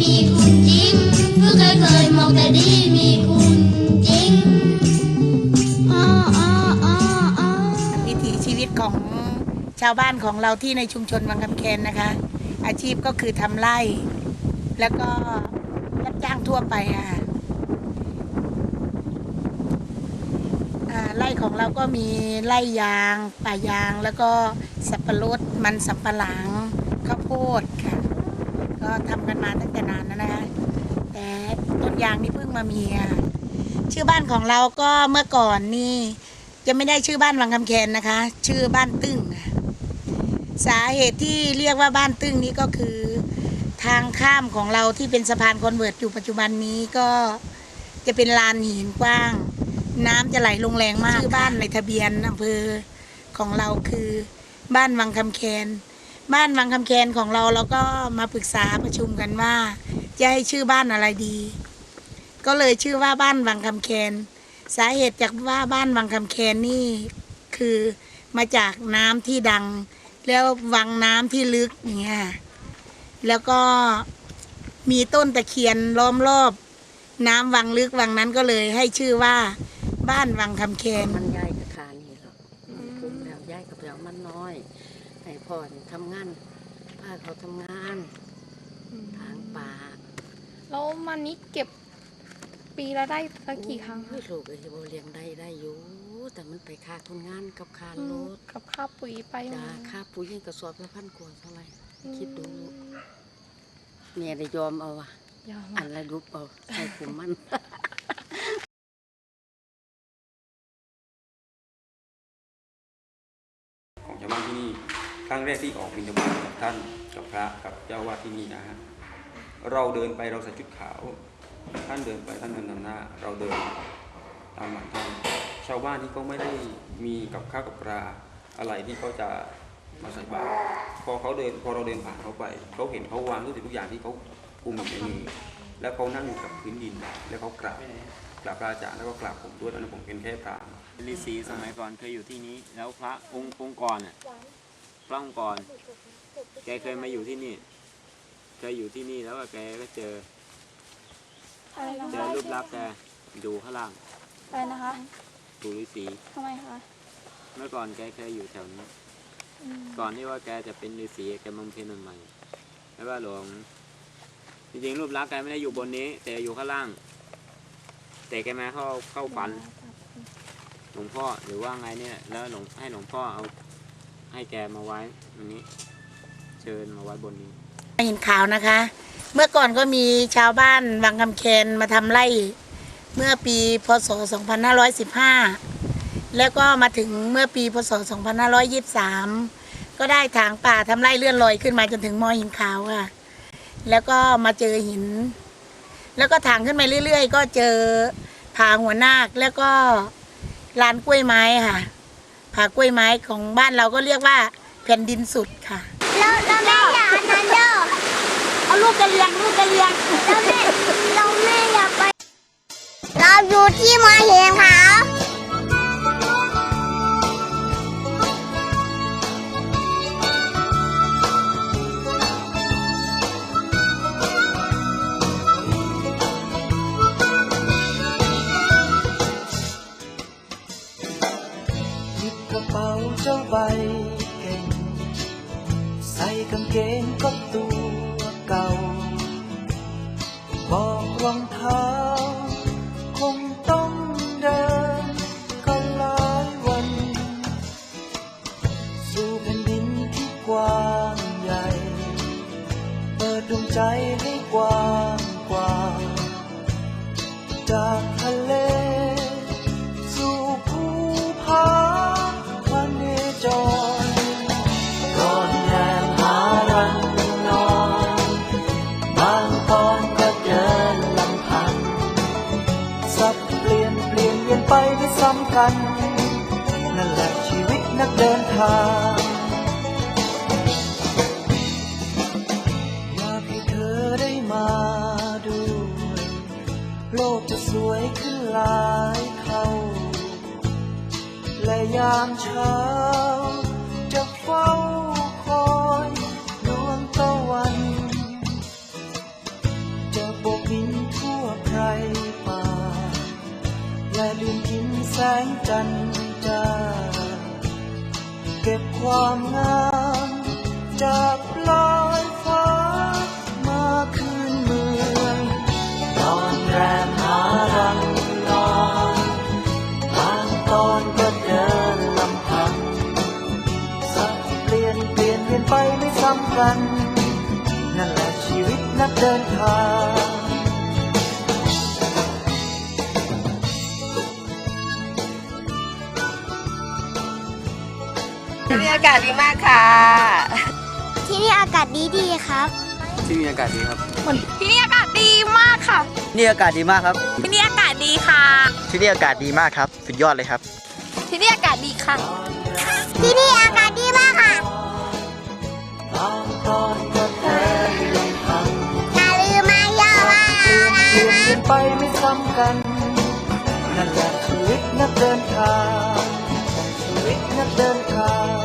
มีคุณจริงผู้เคยเคยมองแต่ดีมีคุณจริงอ้ออ้ออ้ออ้อวิถีชีวิตของชาวบ้านของเราที่ในชุมชนวังคำแคนนะคะ อาชีพก็คือทำไร่ แล้วก็รับจ้างทั่วไปค่ะไร่ของเราก็มีไร่ยาง ป่ายางแล้วก็สับปะรดมันสับปะหลังข้าวโพดค่ะ ก็ทำกันมาตั้งแต่นานแล้วนะคะแต่ต้นยางนี่เพิ่งมามีค่ะชื่อบ้านของเราก็เมื่อก่อนนี่จะไม่ได้ชื่อบ้านวังคำแคนนะคะ ชื่อบ้านตึ้งค่ะสาเหตุที่เรียกว่าบ้านตึ้งนี้ก็คือทางข้ามของเราที่เป็นสะพานคอนเวิร์ตอยู่ปัจจุบันนี้ก็จะเป็นลานหินกว้าง น้ำจะไหลลงแรงมากชื่อบ้านในทะเบียนอำเภอของเราคือบ้านวังคำแคน บ้านวังคำแคนของเราเราก็มาปรึกษาประชุมกันว่า จะให้ชื่อบ้านอะไรดี ก็เลยชื่อว่าบ้านวังคำแคน สาเหตุจากว่าบ้านวังคำแคนนี่คือมาจากน้ำที่ดัง แล้ววังน้ำที่ลึกอย่างเงี้ยแล้วก็มีต้นตะเคียนล้อมรอบ น้ำวังลึกวังนั้นก็เลยให้ชื่อว่า บ้านวังคำแคน ให้พ่อนี่ทำงานพาเขาทำงานทางป่าแล้วมันนี้เก็บปีละได้สักกี่ครั้งโอ้คะยลูกเอ้ยบ่เลี้ยงได้ได้อยู่แต่มันไปค่าคนงานกับค่าอืรมถกับค่าปุ๋ยไปจ้ามาค่าปุ๋ยยังกระสอบละพันกว่าเท่าไหร่อืมคิดดูเมียได้ยอมเอาอะยาวอัมานกละรูปเอาใส่ขุมมันของชาวบ้านที่นี่ ครั้งแรกที่ออกบิณฑบาตกับท่านกับพระกับเจ้าวาดที่นี่นะฮะเราเดินไปเราใส่ชุดขาว ท่านเดินไปท่านเดินนำหน้า เราเดินตามหลังท่านชาวบ้านที่เขาไม่ได้มีกับข้าวกับปลาอะไรที่เขาจะมาใส่บาตรพอเขาเดินพอเราเดินผ่านเขาไปเขาเห็นเขาวางทุกสิ่งทุกอย่างที่เขากุมอยู่ในมือแล้วเขานั่งอยู่กับพื้นดิน แล้วเขากราบกราบพระอาจารย์แล้วก็กราบผมด้วยตอนนั้นผมเป็นแค่พระฤาษีสมัยก่อนเคยอยู่ที่นี้ แล้วพระองค์องค์ก่อนน่ะ พระองค์ก่อน แกเคยมาอยู่ที่นี่ เคยอยู่ที่นี่แล้วก็แกก็เจอ อะไรนะเจอคะรูปลักษณ์แกอยู่ข้างล่างอะไรนะคะปู่ฤาษีทำไมคะเมื่อก่อนแกเคยอยู่แถวนี้ อืมก่อนที่ว่าแกจะเป็นฤาษีแกบำเพ็ญใหม่ๆแล้วก็หลวง จริงๆรูปลักษณ์แกไม่ได้อยู่บนนี้ แต่อยู่ข้างล่าง แต่แกมาเข้าเข้าฝัน หลวงพ่อหรือว่าไงเนี่ย แล้วหลวงให้หลวงพ่อเอา ให้แกมาไว้ตรงนี้ เชิญมาไว้บนนี้ เห็นข่าวนะคะ เมื่อก่อนก็มีชาวบ้านวังคำแคนมาทำไร่เมื่อปีพศ 2515 แล้วก็มาถึงเมื่อปีพศ 2523 ก็ได้ถางป่าทำไร่เลื่อนลอยขึ้นมาจนถึงมอหินขาวค่ะ แล้วก็มาเจอหิน แล้วก็ถางขึ้นไปเรื่อย ๆ ก็เจอผาหัวนาคแล้วก็ลานกล้วยไม้ค่ะ ผากล้วยไม้ของบ้านเราก็เรียกว่าแผ่นดินสุดค่ะแล้วแล้วแม่อย่าอันนั้นเด้อเอาลูกกระเลียงลูกกระเลียงแล้วแม่เราแม่อย่าไป เราอยู่ที่มาเห็นขา จ้าใบเก่ง ใส่กางเกงก็ตัว กัน นั่นแหละชีวิตนักเดินทางอยากให้เธอได้มาดูโลกจะสวยขึ้นหลายเท่าและยามเช้า งจันจ้าเก็บความงามจากลายฟ้ามาคืนเมืองนอนแรมหารังนอนบางตอนก็เดินลำพังสับเปลี่ยนเปลี่ยนเปลี่ยนไปไม่ซ้ำกันนั่นแหละชีวิตนักเดินทางากาศดีมากค่ะ ที่นี่อากาศดีดีๆครับ ที่นี่อากาศดีครับ ที่นี่อากาศดีมากค่ะ นี่อากาศดีมากครับ ที่นี่อากาศดีค่ะ ที่นี่อากาศดีมากครับ สุดยอดเลยครับ ที่นี่อากาศดีค่ะ ที่นี่อากาศดีมากค่ะบางตอนก็เดินลำพังอย่าลืมมาเยอะว่าเปลี่ยนเปลี่ยนเปลี่ยนไปไม่ซ้ำกันนั่นแหละชีวิตนักเดินทางชีวิตนักเดินทาง